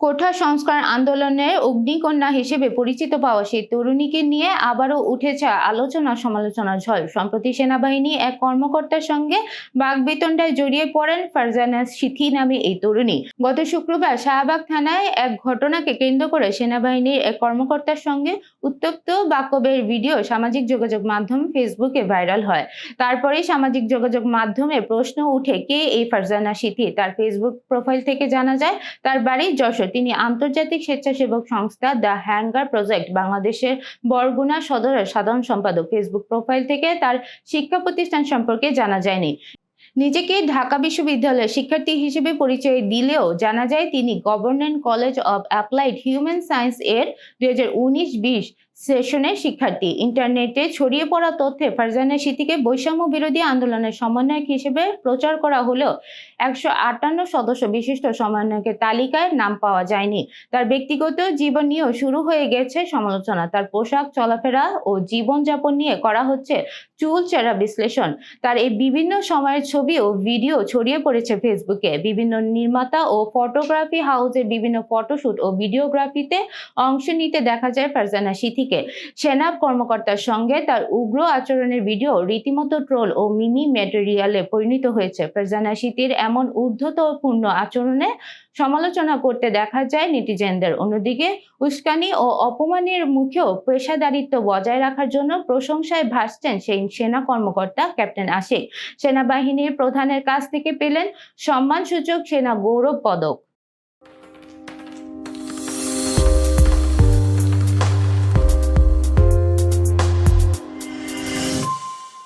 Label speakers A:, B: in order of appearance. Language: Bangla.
A: কোঠা সংস্কার আন্দোলনের অগ্নিকন্যা হিসেবে পরিচিত পাওয়া সেই তরুণীকে নিয়ে আবারও উঠেছে আলোচনা সমালোচনার ঝড়। সম্প্রতি সেনাবাহিনী এক কর্মকর্তার সঙ্গে বাগবিতণ্ডায় জড়িয়ে পড়েন ফারজানা সিথি নামে এই তরুণী। গত শুক্রবার শাহবাগ থানায় এক ঘটনাকে কেন্দ্র করে সেনাবাহিনীর এক কর্মকর্তার সঙ্গে উত্তপ্ত বাক্যবের ভিডিও সামাজিক যোগাযোগ মাধ্যম ফেসবুকে ভাইরাল হয়। তারপরে সামাজিক যোগাযোগ মাধ্যমে প্রশ্ন উঠে, কে এই ফারজানা সিথি? তার ফেসবুক প্রোফাইল থেকে জানা যায়, তার বাড়ি যশোর। তিনি আন্তর্জাতিক স্বেচ্ছাসেবক সংস্থা দ্য হ্যাঙ্গার প্রজেক্ট বাংলাদেশের বরগুনা সদরের সাধারণ সম্পাদক। ফেসবুক প্রোফাইল থেকে তার শিক্ষা প্রতিষ্ঠান সম্পর্কে জানা যায়নি। নিজেকে ঢাকা বিশ্ববিদ্যালয়ের শিক্ষার্থী হিসেবে পরিচয় দিলেও জানা যায় তিনি government college of applied human science এর দুই হাজার উনিশ বিশ সেশনের শিক্ষার্থী। ইন্টারনেটে ছড়িয়ে পড়া তথ্যে ফারজানা সিদ্দিকে বৈষম্য বিরোধী আন্দোলনের সমন্বয়ক হিসেবে প্রচার করা হলেও একশো আটান্ন সদস্য বিশিষ্ট সমন্বয়কের তালিকায় নাম পাওয়া যায়নি। তার ব্যক্তিগত জীবন নিয়েও শুরু হয়ে গেছে সমালোচনা। তার পোশাক, চলাফেরা ও জীবনযাপন নিয়ে করা হচ্ছে চুল চেরা বিশ্লেষণ। তার এই বিভিন্ন সময়ের ছবি ও ভিডিও ছড়িয়ে পড়েছে ফেসবুকে। বিভিন্ন নির্মাতা ও ফটোগ্রাফি হাউসের বিভিন্ন ফটোশুট ও ভিডিওগ্রাফিতে অংশ নিতে দেখা যায় ফারজানা সিথিকে সেনা কর্মকর্তার সঙ্গে তার উগ্র আচরণের ভিডিও রীতিমতো ট্রোল ও মিমি ম্যাটেরিয়ালে পরিণত হয়েছে। ফারজানা সিথির এমন ঊর্ধ্বতপূর্ণ আচরণে সমালোচনা করতে দেখা যায় নেটিজেনদের। অন্যদিকে উস্কানি ও অপমানের মুখেও পেশাদারিত্ব বজায় রাখার জন্য প্রশংসায় ভাসছেন সেই সেনা কর্মকর্তা ক্যাপ্টেন আশিক। সেনাবাহিনীর প্রধানের কাছ থেকে পেলেন সম্মানসূচক সেনা গৌরব পদক।